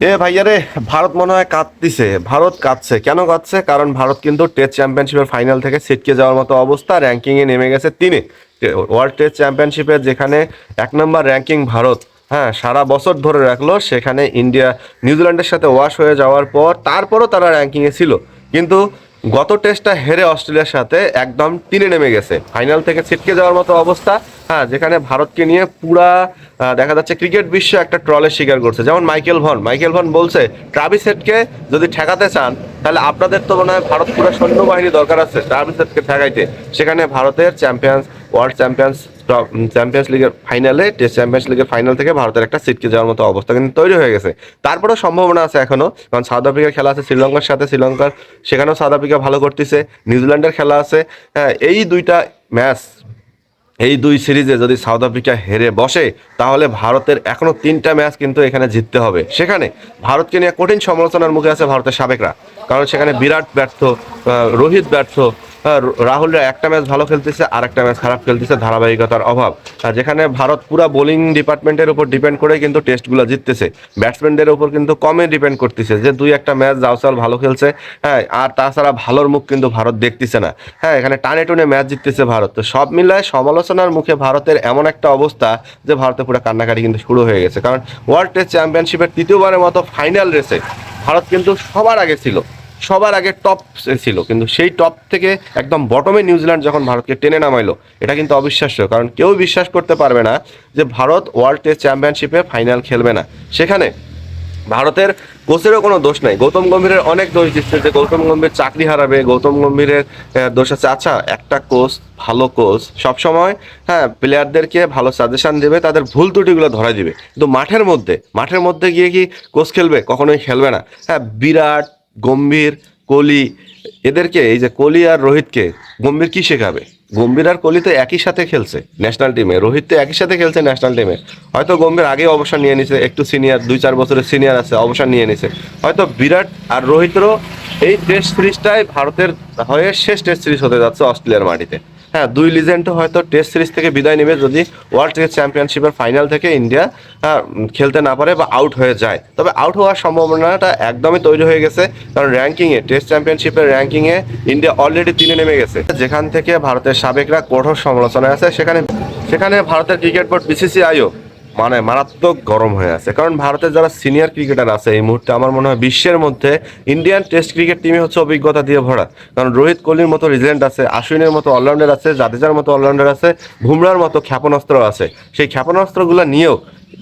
এ ভাইয়া রে ভারত মনে হয় কাঁদতিছে, ভারত কাঁদছে। কেন কাঁদছে? কারণ ভারত কিন্তু টেস্ট চ্যাম্পিয়নশিপের ফাইনাল থেকে ছিটকে যাওয়ার মতো অবস্থা, র্যাঙ্কিংয়ে নেমে গেছে তিনে। ওয়ার্ল্ড টেস্ট চ্যাম্পিয়নশিপের যেখানে এক নম্বর র্যাঙ্কিং ভারত হ্যাঁ সারা বছর ধরে রাখল, সেখানে ইন্ডিয়া, নিউজিল্যান্ডের সাথে ওয়াশ হয়ে যাওয়ার পর, তারপরও তারা র্যাঙ্কিংয়ে ছিল। কিন্তু গত টেস্টটা হেরে অস্ট্রেলিয়ার সাথে একদম তিনে নেমে গেছে। ফাইনাল থেকে ছিটকে যাওয়ার মতো অবস্থা হ্যাঁ যেখানে ভারতকে নিয়ে পুরা দেখা যাচ্ছে ক্রিকেট বিশ্ব একটা ট্রলের শিকার করছে। যেমন মাইকেল ভন মাইকেল ভন বলছে ট্রাভিস হেডকে যদি ঠেকাতে চান, তাহলে আপনাদের তো মনে হয় ভারত পুরো সৈন্যবাহিনী দরকার আছে ট্রাভিস হেডকে ঠেকাইতে। সেখানে ভারতের চ্যাম্পিয়ন্স ওয়ার্ল্ড চ্যাম্পিয়ন্স চ্যাম্পিয়ন্স লিগের ফাইনালে টেস্ট চ্যাম্পিয়ন্স লিগের ফাইনাল থেকে ভারতের একটা সিটকে যাওয়ার মতো অবস্থা কিন্তু তৈরি হয়ে গেছে। তারপরেও সম্ভাবনা আছে এখনও কারণ সাউথ আফ্রিকার খেলা আছে শ্রীলঙ্কার সাথে শ্রীলঙ্কার সেখানেও সাউথ আফ্রিকা ভালো করতেছে। নিউজিল্যান্ডের খেলা আছে। হ্যাঁ এই দুইটা ম্যাচ এই দুই সিরিজে যদি সাউথ আফ্রিকা হেরে বসে, তাহলে ভারতের এখনও তিনটা ম্যাচ কিন্তু এখানে জিততে হবে। সেখানে ভারতকে নিয়ে কঠিন সমালোচনার মুখে আছে ভারতের সাবেকরা, কারণ সেখানে বিরাট ব্যর্থ রোহিত ব্যর্থ রাহুলরা একটা ম্যাচ ভালো খেলতেছে আর একটা ম্যাচ খারাপ খেলতেছে, ধারাবাহিকতার অভাব। আর যেখানে ভারত পুরা বোলিং ডিপার্টমেন্টের উপর ডিপেন্ড করে কিন্তু টেস্টগুলো জিততেছে। ব্যাটসম্যানদের উপর কিন্তু কমে ডিপেন্ড করতেছে যে, দুই একটা ম্যাচ জাউসাল ভালো খেলছে হ্যাঁ আর তাছাড়া ভালোর মুখ কিন্তু ভারত দেখতেছে না। হ্যাঁ এখানে টানে টুনে ম্যাচ জিততেছে ভারত। তো সব মিলায় সমালোচনার মুখে ভারতের এমন একটা অবস্থা যে, ভারতে পুরো কান্নাকাটি কিন্তু শুরু হয়ে গেছে। কারণ ওয়ার্ল্ড টেস্ট চ্যাম্পিয়নশিপের তৃতীয়বারের মতো ফাইনাল রেসে ভারত কিন্তু সবার আগে ছিল। সবার আগে টপ ছিল। কিন্তু সেই টপ থেকে একদম বটমে নিউজিল্যান্ড যখন ভারতকে টেনে নামাইলো, এটা কিন্তু অবিশ্বাস্য। কারণ কেউ বিশ্বাস করতে পারবে না যে ভারত ওয়ার্ল্ড টেস্ট চ্যাম্পিয়নশিপে ফাইনাল খেলবে না। সেখানে ভারতের কোচেরও কোনো দোষ নাই। গৌতম গম্ভীরের অনেক দোষ দিচ্ছে যে গৌতম গম্ভীর চাকরি হারাবে, গৌতম গম্ভীরের দোষ আছে। আচ্ছা একটা কোচ, ভালো কোচ, সবসময় হ্যাঁ প্লেয়ারদেরকে ভালো সাজেশান দেবে, তাদের ভুল ত্রুটিগুলো ধরা দিবে। কিন্তু মাঠের মধ্যে মাঠের মধ্যে গিয়ে কি কোচ খেলবে? কখনোই খেলবে না। হ্যাঁ বিরাট গম্ভীর কোহলি এদেরকে, এই যে কোহলি আর রোহিতকে, গম্ভীর কি শেখাবে? গম্ভীর আর কোহলি তো একই সাথে খেলছে ন্যাশনাল টিমে রোহিত তো একই সাথে খেলছে ন্যাশনাল টিমে হয়তো গম্ভীর আগে অবসর নিয়ে নিছে, একটু সিনিয়র দুই চার বছরের সিনিয়র আছে, অবসর নিয়ে নিছে। হয়তো বিরাট আর রোহিতেরও এই টেস্ট সিরিজটাই ভারতের হয়ে শেষ টেস্ট সিরিজ হতে যাচ্ছে অস্ট্রেলিয়ার মাটিতে। হ্যাঁ দুই লিজেন্ডও হয়তো টেস্ট সিরিজ থেকে বিদায় নেবে যদি ওয়ার্ল্ড টেস্ট চ্যাম্পিয়নশিপের ফাইনাল থেকে ইন্ডিয়া খেলতে না পারে বা আউট হয়ে যায়। তবে আউট হওয়ার সম্ভাবনাটা একদমই তৈরি হয়ে গেছে, কারণ র্যাঙ্কিংয়ে টেস্ট চ্যাম্পিয়নশিপের র্যাঙ্কিংয়ে ইন্ডিয়া অলরেডি তিনে নেমে গেছে। যেখান থেকে ভারতের সাবেকরা কঠোর সমালোচনায় আছে, সেখানে সেখানে ভারতের ক্রিকেট বোর্ড বিসিসিআইও মানে মারাত্মক গরম হয়ে আছে। কারণ ভারতের যারা সিনিয়র ক্রিকেটার আছে এই মুহূর্তে আমার মনে হয় বিশ্বের মধ্যে ইন্ডিয়ান টেস্ট ক্রিকেট টিমই হচ্ছে অভিজ্ঞতা দিয়ে ভরা। কারণ রোহিত কোহলির মতো রিজেন্ট আছে, আশ্বিনের মতো অলরাউন্ডার আছে, জাদেজার মতো অলরাউন্ডার আছে বুমরার মতো ক্ষেপণাস্ত্র আছে। সেই ক্ষেপণাস্ত্রগুলো নিয়েও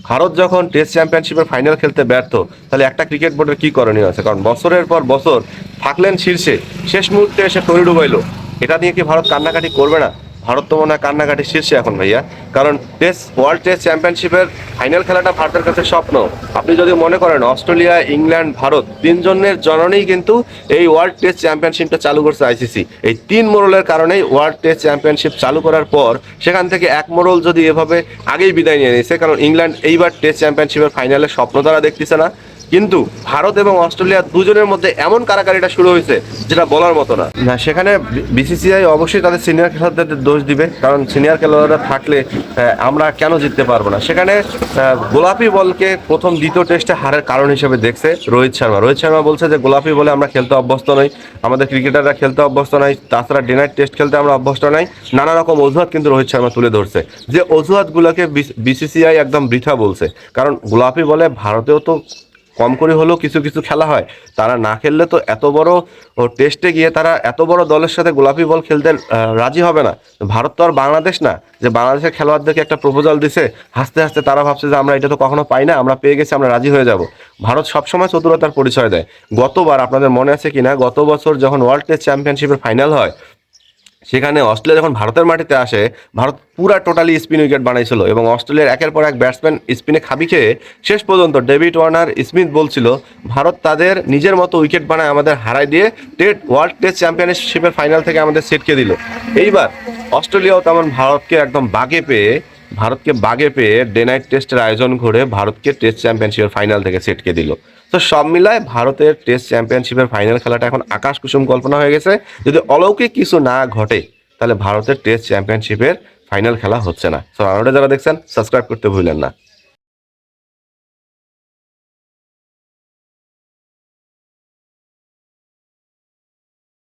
ভারত যখন টেস্ট চ্যাম্পিয়নশিপের ফাইনাল খেলতে ব্যর্থ, তাহলে একটা ক্রিকেট বোর্ডের কী করণীয় আছে? কারণ বছরের পর বছর থাকলেন শীর্ষে। শেষ মুহূর্তে এসে তরি ডুবাইলো। এটা নিয়ে কি ভারত কান্নাকাটি করবে না? ভারত তো মনে হয় কান্নাকাটি শীর্ষে এখন ভাইয়া। কারণ টেস্ট ওয়ার্ল্ড টেস্ট চ্যাম্পিয়নশিপের ফাইনাল খেলাটা ভারতের কাছে স্বপ্ন। আপনি যদি মনে করেন অস্ট্রেলিয়া, ইংল্যান্ড, ভারত তিনজনের জননেই কিন্তু এই ওয়ার্ল্ড টেস্ট চ্যাম্পিয়নশিপটা চালু করছে আইসিসি এই তিন মোড়লের কারণেই ওয়ার্ল্ড টেস্ট চ্যাম্পিয়নশিপ চালু করার পর সেখান থেকে এক মোড়ল যদি এভাবে আগেই বিদায় নিয়ে নিয়েছে, কারণ ইংল্যান্ড এইবার টেস্ট চ্যাম্পিয়নশিপের ফাইনালে স্বপ্ন তারা দেখতেছে না। কিন্তু ভারত এবং অস্ট্রেলিয়া দুজনের মধ্যে এমন কারাকারিটা শুরু হয়েছে যেটা বলার মতো না। না, সেখানে বিসিসিআই অবশ্যই তাদের সিনিয়র খেলোয়াড়দের দোষ দিবে, কারণ সিনিয়র খেলোয়াড়রা থাকলে আমরা কেন জিততে পারব না? সেখানে গোলাপি বলকে প্রথম, দ্বিতীয় টেস্টে হারের কারণ হিসেবে দেখছে রোহিত শর্মা। রোহিত শর্মা বলছে যে, গোলাপি বলে আমরা খেলতে অভ্যস্ত নই, আমাদের ক্রিকেটাররা খেলতে অভ্যস্ত নাই তাছাড়া ডে নাইট টেস্ট খেলতে আমরা অভ্যস্ত নাই। নানা রকম অজুহাত কিন্তু রোহিত শর্মা তুলে ধরছে। যে অজুহাতগুলোকে বিসিসিআই একদম বৃথা বলছে, কারণ গোলাপি বলে ভারতেও তো কম করে হলেও কিছু কিছু খেলা হয়। তারা না খেললে তো এত বড় টেস্টে গিয়ে তারা এত বড় দলের সাথে গোলাপি বল খেলতে রাজি হবে না। ভারত তো আর বাংলাদেশ না, যে বাংলাদেশের খেলোয়াড়দেরকে একটা প্রপোজাল দিছে, হাসতে হাসতে তারা ভাবছে যে আমরা এটা তো কখনো পাই না, আমরা পেয়ে গেছি, আমরা রাজি হয়ে যাব। ভারত সবসময় চতুরতার পরিচয় দেয়। গতবার আপনাদের মনে আছে কিনা? গত বছর যখন ওয়ার্ল্ড টেস্ট চ্যাম্পিয়নশিপের ফাইনাল হয় সেখানে অস্ট্রেলিয়া যখন ভারতের মাটিতে আসে, ভারত পুরা টোটালি স্পিন উইকেট বানাইছিল এবং অস্ট্রেলিয়ার একের পর এক ব্যাটসম্যান স্পিনে খাবি খেয়ে শেষ পর্যন্ত ডেভিড ওয়ার্নার, স্মিথ বলছিল, ভারত তাদের নিজের মতো উইকেট বানায় আমাদের হারাই দিয়ে টেট ওয়ার্ল্ড টেস্ট চ্যাম্পিয়নশিপের ফাইনাল থেকে আমাদের সেটকে দিল। এইবার অস্ট্রেলিয়াও তেমন ভারতকে একদম বাগে পেয়ে, ভারতকে বাগে পেয়ে ডে নাইট টেস্টের আয়োজন করে ভারতকে টেস্ট চ্যাম্পিয়নশিপের ফাইনাল থেকে সেটকে দিল। তো সব মিলায় ভারতের টেস্ট চ্যাম্পিয়নশিপের ফাইনাল খেলাটা এখন আকাশ কুসুম কল্পনা হয়ে গেছে। যদি অলৌকিক কিছু না ঘটে, তাহলে ভারতের টেস্ট চ্যাম্পিয়নশিপের ফাইনাল খেলা হচ্ছে না। সো আরোটা যারা দেখছেন সাবস্ক্রাইব করতে ভুলেন না।